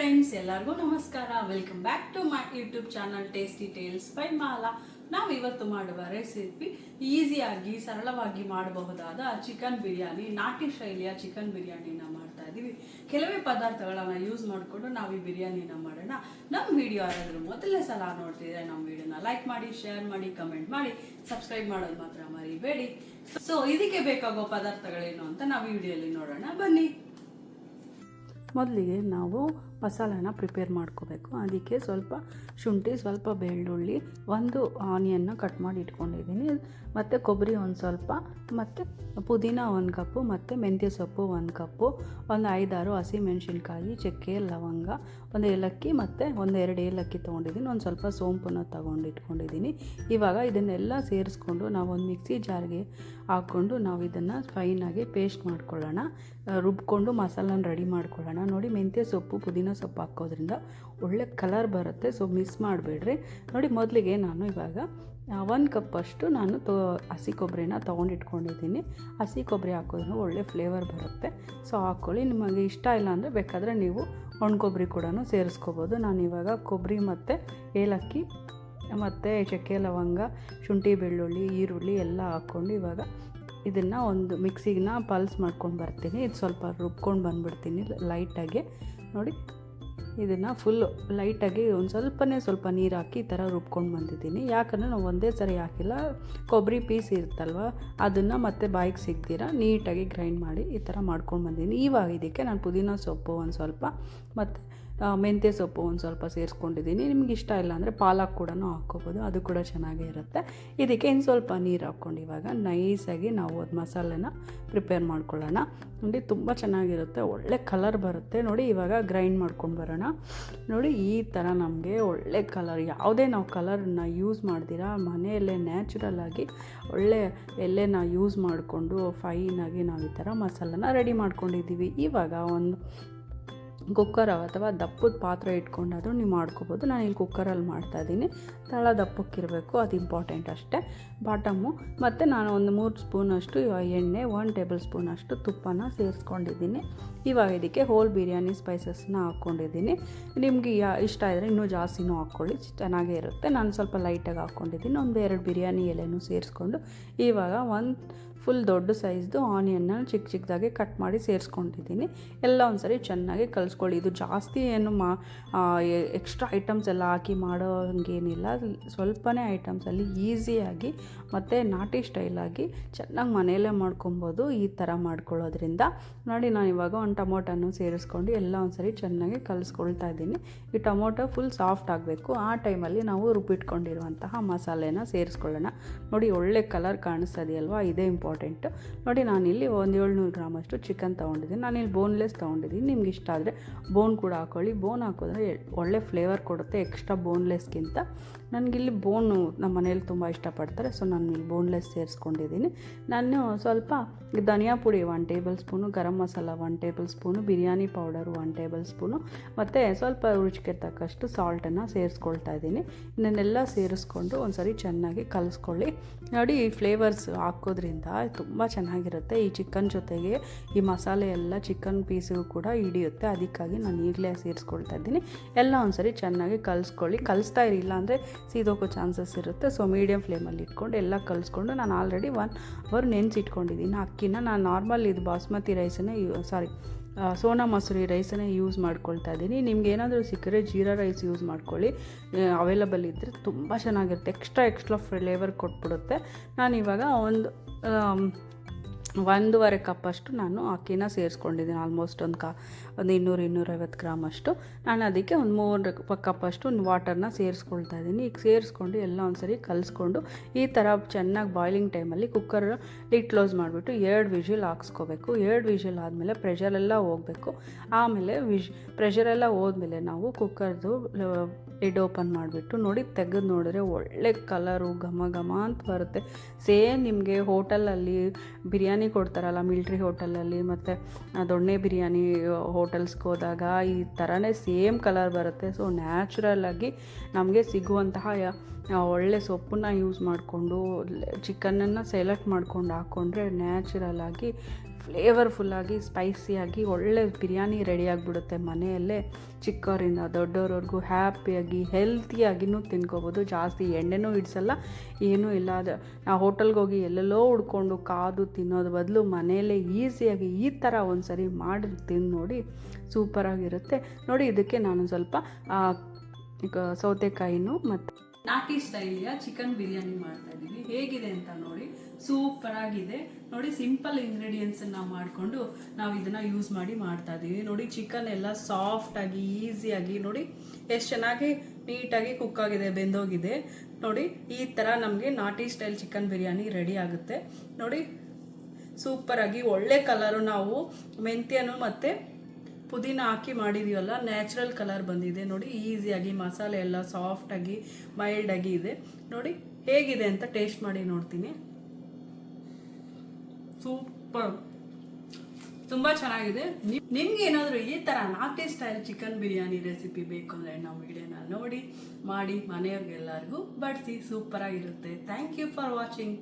Friends ಎಲ್ಲರಿಗೂ ನಮಸ್ಕಾರ. Welcome back to my YouTube channel tasty tales by Mala ನಾವು ಇವತ್ತು ಮಾಡುವ ರೆಸಿಪಿ ಈಸಿಯಾಗಿ ಸರಳವಾಗಿ ಮಾಡಬಹುದಾದ ಚಿಕನ್ ಬಿರಿಯಾನಿ ನಾಟಿ ಶೈಲಿಯ ಚಿಕನ್ ಬಿರಿಯಾನಿನ ಮಾಡ್ತಾ ಇದ್ದೀವಿ ಕೆಲವೇ ಪದಾರ್ಥಗಳನ್ನು ಯೂಸ್ ಮಾಡಿಕೊಂಡು ನಾವು ಈ ಬಿರಿಯಾನಿನ ಮಾಡೋಣ. ನಮ್ಮ ವಿಡಿಯೋ ಯಾರಾದರೂ ಮೊದಲನೇ ಸಲ ನೋಡ್ತಿದ್ರೆ ನಮ್ಮ ವಿಡಿಯೋನ ಲೈಕ್ ಮಾಡಿ ಶೇರ್ ಮಾಡಿ ಕಮೆಂಟ್ ಮಾಡಿ ಸಬ್ಸ್ಕ್ರೈಬ್ ಮಾಡೋದು ಮಾತ್ರ ಮರಿಬೇಡಿ. ಸೊ ಇದಕ್ಕೆ ಬೇಕಾಗೋ ಪದಾರ್ಥಗಳೇನು ಅಂತ ನಾವು ವಿಡಿಯೋಲಿ ನೋಡೋಣ. ಬನ್ನಿ. ಮೊದಲಿಗೆ ನಾವು ಮಸಾಲಾನ ಪ್ರಿಪೇರ್ ಮಾಡ್ಕೋಬೇಕು. ಅದಕ್ಕೆ ಸ್ವಲ್ಪ ಶುಂಠಿ, ಸ್ವಲ್ಪ ಬೆಳ್ಳುಳ್ಳಿ, ಒಂದು ಆನಿಯನ್ನ ಕಟ್ ಮಾಡಿ ಇಟ್ಕೊಂಡಿದ್ದೀನಿ. ಮತ್ತು ಕೊಬ್ಬರಿ ಒಂದು ಸ್ವಲ್ಪ, ಮತ್ತು ಪುದೀನ ಒಂದು ಕಪ್ಪು, ಮತ್ತು ಮೆಂತ್ಯ ಸೊಪ್ಪು ಒಂದು ಕಪ್ಪು, ಒಂದು ಐದಾರು ಹಸಿಮೆಣಸಿನ್ಕಾಯಿ, ಚಕ್ಕೆ, ಲವಂಗ, ಒಂದು ಏಲಕ್ಕಿ, ಮತ್ತು ಒಂದು ಎರಡು ಏಲಕ್ಕಿ ತೊಗೊಂಡಿದ್ದೀನಿ. ಒಂದು ಸ್ವಲ್ಪ ಸೋಂಪನ್ನು ತಗೊಂಡು ಇಟ್ಕೊಂಡಿದ್ದೀನಿ. ಇವಾಗ ಇದನ್ನೆಲ್ಲ ಸೇರಿಸ್ಕೊಂಡು ನಾವು ಒಂದು ಮಿಕ್ಸಿ ಜಾರ್ಗೆ ಹಾಕ್ಕೊಂಡು ನಾವು ಇದನ್ನು ಫೈನಾಗಿ ಪೇಸ್ಟ್ ಮಾಡ್ಕೊಳ್ಳೋಣ. ರುಬ್ಕೊಂಡು ಮಸಾಲನ ರೆಡಿ ಮಾಡ್ಕೊಳ್ಳೋಣ. ನೋಡಿ, ಮೆಂತ್ಯ ಸೊಪ್ಪು, ಪುದೀನ ಸೊಪ್ಪು ಹಾಕೋದ್ರಿಂದ ಒಳ್ಳೆ ಕಲರ್ ಬರುತ್ತೆ. ಸೊ ಮಿಸ್ ಮಾಡಬೇಡ್ರಿ. ನೋಡಿ, ಮೊದಲಿಗೆ ನಾನು ಇವಾಗ ಒಂದು ಕಪ್ಪಷ್ಟು ನಾನು ತೊ, ಹಸಿ ಕೊಬ್ಬರಿನ ತೊಗೊಂಡಿಟ್ಕೊಂಡಿದ್ದೀನಿ. ಹಸಿ ಕೊಬ್ಬರಿ ಹಾಕೋದ್ರಿಂದ ಒಳ್ಳೆ ಫ್ಲೇವರ್ ಬರುತ್ತೆ. ಸೊ ಹಾಕ್ಕೊಳ್ಳಿ ನಿಮಗೆ ಇಷ್ಟ ಇಲ್ಲ ಅಂದರೆ ಬೇಕಾದರೆ ನೀವು ಒಣ ಕೊಬ್ಬರಿ ಕೂಡ ಸೇರಿಸ್ಕೋಬೋದು. ನಾನು ಇವಾಗ ಕೊಬ್ಬರಿ ಮತ್ತು ಏಲಕ್ಕಿ, ಮತ್ತು ಚಕ್ಕೆ ಲವಂಗ, ಶುಂಠಿ, ಬೆಳ್ಳುಳ್ಳಿ, ಈರುಳ್ಳಿ ಎಲ್ಲ ಹಾಕ್ಕೊಂಡು ಇವಾಗ ಇದನ್ನು ಒಂದು ಮಿಕ್ಸಿಗಿನ ಪಲ್ಸ್ ಮಾಡ್ಕೊಂಡು ಬರ್ತೀನಿ. ಇದು ಸ್ವಲ್ಪ ರುಬ್ಕೊಂಡು ಬಂದುಬಿಡ್ತೀನಿ ಲೈಟಾಗಿ ನೋಡಿ. ಇದನ್ನು ಫುಲ್ ಲೈಟಾಗಿ ಒಂದು ಸ್ವಲ್ಪನೇ ಸ್ವಲ್ಪ ನೀರು ಹಾಕಿ ಈ ಥರ ರುಬ್ಕೊಂಡು ಬಂದಿದ್ದೀನಿ. ಯಾಕಂದರೆ ನಾವು ಒಂದೇ ಸರಿ ಹಾಕಿಲ್ಲ. ಕೊಬ್ಬರಿ ಪೀಸ್ ಇರುತ್ತಲ್ವ? ಅದನ್ನು ಮತ್ತೆ ಬಾಯಿಗೆ ಸಿಗ್ದಿರ, ನೀಟಾಗಿ ಗ್ರೈಂಡ್ ಮಾಡಿ ಈ ಥರ ಮಾಡ್ಕೊಂಡು ಬಂದಿದ್ದೀನಿ. ಇವಾಗ ಇದಕ್ಕೆ ನಾನು ಪುದೀನ ಸೊಪ್ಪು ಒಂದು ಸ್ವಲ್ಪ, ಮತ್ತು ಮೆಂತ್ಯ ಸೊಪ್ಪು ಒಂದು ಸ್ವಲ್ಪ ಸೇರಿಸ್ಕೊಂಡಿದ್ದೀನಿ. ನಿಮ್ಗೆ ಇಷ್ಟ ಇಲ್ಲ ಅಂದರೆ ಪಾಲಕ್ ಕೂಡ ಹಾಕ್ಕೋಬೋದು. ಅದು ಕೂಡ ಚೆನ್ನಾಗೇ ಇರುತ್ತೆ. ಇದಕ್ಕೆ ಇನ್ನು ಸ್ವಲ್ಪ ನೀರು ಹಾಕ್ಕೊಂಡು ಇವಾಗ ನೈಸಾಗಿ ನಾವು ಅದು ಮಸಾಲೆನ ಪ್ರಿಪೇರ್ ಮಾಡ್ಕೊಳ್ಳೋಣ. ನೋಡಿ, ತುಂಬ ಚೆನ್ನಾಗಿರುತ್ತೆ. ಒಳ್ಳೆ ಕಲರ್ ಬರುತ್ತೆ. ನೋಡಿ, ಇವಾಗ ಗ್ರೈಂಡ್ ಮಾಡ್ಕೊಂಡು ಬರೋಣ. ನೋಡಿ, ಈ ಥರ ನಮಗೆ ಒಳ್ಳೆ ಕಲರ್ ಯಾವುದೇ ನಾವು ಕಲರನ್ನ ಯೂಸ್ ಮಾಡ್ದಿರಾ, ಮನೆಯಲ್ಲೇ ನ್ಯಾಚುರಲ್ ಆಗಿ ಒಳ್ಳೆ ಎಲೆನ ಯೂಸ್ ಮಾಡಿಕೊಂಡು ಫೈನಾಗಿ ನಾವು ಈ ಥರ ಮಸಾಲನ ರೆಡಿ ಮಾಡ್ಕೊಂಡಿದ್ದೀವಿ ಇವಾಗ ಒಂದು ಕುಕ್ಕರ್ ಅಥವಾ ದಪ್ಪದ ಪಾತ್ರೆ ಇಟ್ಕೊಂಡಾದರೂ ನೀವು ಮಾಡ್ಕೋಬೋದು. ನಾನು ಇಲ್ಲಿ ಕುಕ್ಕರಲ್ಲಿ ಮಾಡ್ತಾಯಿದ್ದೀನಿ ತಳ ದಪ್ಪಕ್ಕಿರಬೇಕು, ಅದು ಇಂಪಾರ್ಟೆಂಟ್ ಅಷ್ಟೇ. ಬಾಟಮ್ಮು ಮತ್ತು ನಾನು ಒಂದು ಮೂರು ಸ್ಪೂನಷ್ಟು ಎಣ್ಣೆ ಒನ್ ಟೇಬಲ್ ಸ್ಪೂನಷ್ಟು ತುಪ್ಪನ ಸೇರಿಸ್ಕೊಂಡಿದ್ದೀನಿ. ಇವಾಗ ಇದಕ್ಕೆ ಹೋಲ್ ಬಿರಿಯಾನಿ ಸ್ಪೈಸಸ್ನ ಹಾಕ್ಕೊಂಡಿದ್ದೀನಿ. ನಿಮಗೆ ಇಷ್ಟ ಆದರೆ ಇನ್ನೂ ಜಾಸ್ತಿನೂ ಹಾಕ್ಕೊಳ್ಳಿ, ಚೆನ್ನಾಗೇ ಇರುತ್ತೆ. ನಾನು ಸ್ವಲ್ಪ ಲೈಟಾಗಿ ಹಾಕ್ಕೊಂಡಿದ್ದೀನಿ. ಒಂದು ಎರಡು ಬಿರಿಯಾನಿ ಎಲೆನೂ ಸೇರಿಸ್ಕೊಂಡು ಇವಾಗ ಒಂದು ಫುಲ್ ದೊಡ್ಡ ಸೈಜ್ದು ಆನಿಯನ್ನ ಚಿಕ್ಕ ಚಿಕ್ಕದಾಗಿ ಕಟ್ ಮಾಡಿ ಸೇರಿಸ್ಕೊಂಡಿದ್ದೀನಿ. ಎಲ್ಲ ಒಂದ್ಸರಿ ಚೆನ್ನಾಗಿ ಕಲಿಸ್ಕೊಳ್ಳಿ. ಇದು ಜಾಸ್ತಿ ಏನು ಮಾ ಎಕ್ಸ್ಟ್ರಾ ಐಟಮ್ಸ್ ಎಲ್ಲ ಹಾಕಿ ಮಾಡೋ ಹಂಗೇನಿಲ್ಲ. ಸ್ವಲ್ಪನೇ ಐಟಮ್ಸಲ್ಲಿ ಈಸಿಯಾಗಿ ಮತ್ತು ನಾಟಿ ಸ್ಟೈಲಾಗಿ ಚೆನ್ನಾಗಿ ಮನೆಯಲ್ಲೇ ಮಾಡ್ಕೊಬೋದು ಈ ಥರ ಮಾಡ್ಕೊಳ್ಳೋದ್ರಿಂದ. ನೋಡಿ, ನಾನು ಇವಾಗ ಒಂದು ಟೊಮೊಟೊನು ಸೇರಿಸ್ಕೊಂಡು ಎಲ್ಲ ಒಂದ್ಸರಿ ಚೆನ್ನಾಗಿ ಕಲಿಸ್ಕೊಳ್ತಾ ಇದ್ದೀನಿ. ಈ ಟೊಮೊಟೊ ಫುಲ್ ಸಾಫ್ಟ್ ಆಗಬೇಕು. ಆ ಟೈಮಲ್ಲಿ ನಾವು ರುಬ್ಬಿಟ್ಕೊಂಡಿರುವಂತಹ ಮಸಾಲೆನ ಸೇರಿಸ್ಕೊಳ್ಳೋಣ. ನೋಡಿ, ಒಳ್ಳೆ ಕಲರ್ ಕಾಣಿಸ್ತದೆಯಲ್ವಾ? ಇದೇ ಇಂಪಾರ್ಟೆಂಟ್ ನೋಡಿ ನಾನಿಲ್ಲಿ ಒಂದು ಏಳ್ನೂರು ಗ್ರಾಮಷ್ಟು ಚಿಕನ್ ತೊಗೊಂಡಿದ್ದೀನಿ. ನಾನಿಲ್ಲಿ ಬೋನ್ಲೆಸ್ ತೊಗೊಂಡಿದ್ದೀನಿ. ನಿಮ್ಗೆ ಇಷ್ಟ ಆದರೆ ಬೋನ್ ಕೂಡ ಹಾಕೊಳ್ಳಿ. ಬೋನ್ ಹಾಕೋದ್ರೆ ಒಳ್ಳೆ ಫ್ಲೇವರ್ ಕೊಡುತ್ತೆ ಎಕ್ಸ್ಟ್ರಾ ಬೋನ್ಲೆಸ್ಗಿಂತ ನನಗಿಲ್ಲಿ ಬೋನು ನಮ್ಮ ಮನೇಲಿ ತುಂಬ ಇಷ್ಟಪಡ್ತಾರೆ. ಸೊ ನಾನು ಇಲ್ಲಿ ಬೋನ್ಲೆಸ್ ಸೇರಿಸ್ಕೊಂಡಿದ್ದೀನಿ. ನಾನು ಸ್ವಲ್ಪ ಧನಿಯಾ ಪುಡಿ one tablespoon garam masala one tablespoon biryani powder one tablespoon ಮತ್ತು ಸ್ವಲ್ಪ ರುಚಿಗೆ ತಕ್ಕಷ್ಟು ಸಾಲ್ಟನ್ನು ಸೇರಿಸ್ಕೊಳ್ತಾ ಇದ್ದೀನಿ. ಇದನ್ನೆಲ್ಲ ಸೇರಿಸ್ಕೊಂಡು ಒಂದು ಸರಿ ಚೆನ್ನಾಗಿ ಕಲಿಸ್ಕೊಳ್ಳಿ. ನೋಡಿ ಫ್ಲೇವರ್ಸ್ ಹಾಕೋದ್ರಿಂದ ತುಂಬ ಚೆನ್ನಾಗಿರುತ್ತೆ ಈ ಚಿಕನ್ ಜೊತೆಗೆ ಈ ಮಸಾಲೆ ಎಲ್ಲ ಚಿಕನ್ ಪೀಸಿಗೂ ಕೂಡ ಹಿಡಿಯುತ್ತೆ. ಅದಕ್ಕಾಗಿ ನಾನು ಈಗಲೇ ಸೇರಿಸ್ಕೊಳ್ತಾ ಇದ್ದೀನಿ. ಎಲ್ಲ ಒಂದ್ಸರಿ ಚೆನ್ನಾಗಿ ಕಲಿಸ್ಕೊಳ್ಳಿ. ಕಲಿಸ್ತಾ ಇರಲಿಲ್ಲ ಅಂದರೆ ಸೀದೋಕೋ ಚಾನ್ಸಸ್ ಇರುತ್ತೆ. ಸೊ ಮೀಡಿಯಮ್ ಫ್ಲೇಮಲ್ಲಿ ಇಟ್ಕೊಂಡು ಎಲ್ಲ ಕಲಿಸ್ಕೊಂಡು ನಾನು ಆಲ್ರೆಡಿ ಒನ್ ಅವರ್ ನೆನೆಸಿಟ್ಕೊಂಡಿದ್ದೀನಿ. ಅಕ್ಕಿನ ನಾನು ನಾರ್ಮಲ್ ಇದು ಬಾಸ್ಮತಿ ರೈಸನ್ನೇ ಸಾರಿ ಸೋನಾ ಮಸೂರಿ ರೈಸನ್ನೇ ಯೂಸ್ ಮಾಡ್ಕೊಳ್ತಾ ಇದ್ದೀನಿ. ನಿಮ್ಗೆ ಏನಾದರೂ ಸಿಕ್ಕರೆ ಜೀರಾ ರೈಸ್ ಯೂಸ್ ಮಾಡ್ಕೊಳ್ಳಿ. ಅವೈಲಬಲ್ ಇದ್ದರೆ ತುಂಬ ಚೆನ್ನಾಗಿರುತ್ತೆ. ಎಕ್ಸ್ಟ್ರಾ ಎಕ್ಸ್ಟ್ರಾ ಫ್ಲೇವರ್ ಕೊಟ್ಬಿಡುತ್ತೆ. ನಾನು ಇವಾಗ ಒಂದು um, ಒಂದೂವರೆ ಕಪ್ ಅಷ್ಟು ನಾನು ಅಕ್ಕಿನ ಸೇರಿಸ್ಕೊಂಡಿದ್ದೀನಿ. ಆಲ್ಮೋಸ್ಟ್ ಒಂದು ಕಾ, ಒಂದು ಇನ್ನೂರು, ಇನ್ನೂರೈವತ್ತು ಗ್ರಾಮ್ ಅಷ್ಟು. ನಾನು ಅದಕ್ಕೆ ಒಂದು ಮೂರು ಒಂದು ವಾಟರ್ನ ಸೇರಿಸ್ಕೊಳ್ತಾ ಇದ್ದೀನಿ. ಈಗ ಸೇರಿಸ್ಕೊಂಡು ಎಲ್ಲ ಒಂದ್ಸರಿ ಕಲಿಸ್ಕೊಂಡು ಈ ಥರ ಚೆನ್ನಾಗಿ ಬಾಯ್ಲಿಂಗ್ ಟೈಮಲ್ಲಿ ಕುಕ್ಕರ್ ಲಿಡ್ ಕ್ಲೋಸ್ ಮಾಡಿಬಿಟ್ಟು ಎರಡು ವಿಷಿಲ್ ಹಾಕ್ಸ್ಕೋಬೇಕು. ಎರಡು ವಿಷಿಲ್ ಆದಮೇಲೆ ಪ್ರೆಷರೆಲ್ಲ ಹೋಗಬೇಕು. ಆಮೇಲೆ ವಿಶ್ ಪ್ರೆಷರೆಲ್ಲ ಹೋದ್ಮೇಲೆ ನಾವು ಕುಕ್ಕರ್ದು ಲಿಡ್ ಓಪನ್ ಮಾಡಿಬಿಟ್ಟು ನೋಡಿ ತೆಗೆದು ನೋಡಿದ್ರೆ ಒಳ್ಳೆ ಕಲರು ಘಮ ಘಮ ಅಂತ ಬರುತ್ತೆ. ಸೇಮ್ ನಿಮಗೆ ಹೋಟೆಲಲ್ಲಿ ಬಿರಿಯಾನಿ ಕೊಡ್ತಾರಲ್ಲ ಮಿಲ್ಟ್ರಿ ಹೋಟೆಲಲ್ಲಿ ಮತ್ತು ದೊಣ್ಣೆ ಬಿರಿಯಾನಿ ಹೋಟೆಲ್ಸ್ಗೆ ಹೋದಾಗ ಈ ಥರನೇ ಸೇಮ್ ಕಲರ್ ಬರುತ್ತೆ. ಸೊ ನ್ಯಾಚುರಲ್ಲಾಗಿ ನಮಗೆ ಸಿಗುವಂತಹ ಒಳ್ಳೆ ಸೊಪ್ಪನ್ನ ಯೂಸ್ ಮಾಡಿಕೊಂಡು, ಚಿಕನನ್ನು ಸೆಲೆಕ್ಟ್ ಮಾಡ್ಕೊಂಡು ಹಾಕ್ಕೊಂಡ್ರೆ ನ್ಯಾಚುರಲ್ ಆಗಿ ಫ್ಲೇವರ್ಫುಲ್ಲಾಗಿ ಸ್ಪೈಸಿಯಾಗಿ ಒಳ್ಳೆ ಬಿರಿಯಾನಿ ರೆಡಿಯಾಗಿಬಿಡುತ್ತೆ ಮನೆಯಲ್ಲೇ. ಚಿಕ್ಕವರಿಂದ ದೊಡ್ಡವ್ರವ್ರಿಗೂ ಹ್ಯಾಪಿಯಾಗಿ ಹೆಲ್ತಿಯಾಗಿನೂ ತಿನ್ಕೋಬೋದು. ಜಾಸ್ತಿ ಎಣ್ಣೆನೂ ಇಡಿಸಲ್ಲ ಏನೂ ಇಲ್ಲ. ಅದು ನಾವು ಹೋಟೆಲ್ಗೆ ಹೋಗಿ ಎಲ್ಲೆಲ್ಲೋ ಉಡ್ಕೊಂಡು ಕಾದು ತಿನ್ನೋದು ಬದಲು ಮನೆಯಲ್ಲೇ ಈಸಿಯಾಗಿ ಈ ಥರ ಒಂದು ಸರಿ ಮಾಡಿ ತಿಂದು ನೋಡಿ ಸೂಪರಾಗಿರುತ್ತೆ ನೋಡಿ, ಇದಕ್ಕೆ ನಾನು ಸ್ವಲ್ಪ ಈಗ ಸೌತೆಕಾಯಿನೂ ಮತ್ತು ನಾಟಿ ಸ್ಟೈಲಿಯ ಚಿಕನ್ ಬಿರಿಯಾನಿ ಮಾಡ್ತಾ ಇದ್ದೀವಿ. ಹೇಗಿದೆ ಅಂತ ನೋಡಿ, ಸೂಪರ್ ಆಗಿದೆ. ನೋಡಿ, ಸಿಂಪಲ್ ಇಂಗ್ರೀಡಿಯೆಂಟ್ಸ್ ನಾವು ಮಾಡಿಕೊಂಡು ನಾವು ಇದನ್ನ ಯೂಸ್ ಮಾಡಿ ಮಾಡ್ತಾ ಇದ್ದೀವಿ. ನೋಡಿ ಚಿಕನ್ ಎಲ್ಲ ಸಾಫ್ಟ್ ಆಗಿ ಈಸಿಯಾಗಿ ನೋಡಿ, ಎಷ್ಟು ಚೆನ್ನಾಗಿ ನೀಟಾಗಿ ಕುಕ್ ಆಗಿದೆ, ಬೆಂದೋಗಿದೆ. ನೋಡಿ, ಈ ಥರ ನಮಗೆ ನಾಟಿ ಸ್ಟೈಲ್ ಚಿಕನ್ ಬಿರಿಯಾನಿ ರೆಡಿ ಆಗುತ್ತೆ. ನೋಡಿ, ಸೂಪರ್ ಆಗಿ ಒಳ್ಳೆ ಕಲರು ನಾವು ಮೆಂತ್ಯನು ಮತ್ತು ಪುದೀನ ಹಾಕಿ ಮಾಡಿದೀವಲ್ಲ ನ್ಯಾಚುರಲ್ ಕಲರ್ ಬಂದಿದೆ. ನೋಡಿ ಈಸಿಯಾಗಿ ಮಸಾಲೆ ಎಲ್ಲ ಸಾಫ್ಟಾಗಿ ಮೈಲ್ಡಾಗಿ ಇದೆ. ನೋಡಿ, ಹೇಗಿದೆ ಅಂತ ಟೇಸ್ಟ್ ಮಾಡಿ ನೋಡ್ತೀನಿ. ಸೂಪರ್ ತುಂಬ ಚೆನ್ನಾಗಿದೆ. ನಿಮ್ಗೆ ಏನಾದರೂ ಈ ಥರ ನಾಟಿ ಸ್ಟೈಲ್ ಚಿಕನ್ ಬಿರಿಯಾನಿ ರೆಸಿಪಿ ಬೇಕು ಅಂದರೆ ನಮ್ಮ ವಿಡಿಯೋನ ನೋಡಿ, ಮಾಡಿ ಮನೆಯವ್ರಿಗೆಲ್ಲರಿಗೂ ಬಡಿಸಿ ಸೂಪರಾಗಿರುತ್ತೆ ಥ್ಯಾಂಕ್ ಯು ಫಾರ್ ವಾಚಿಂಗ್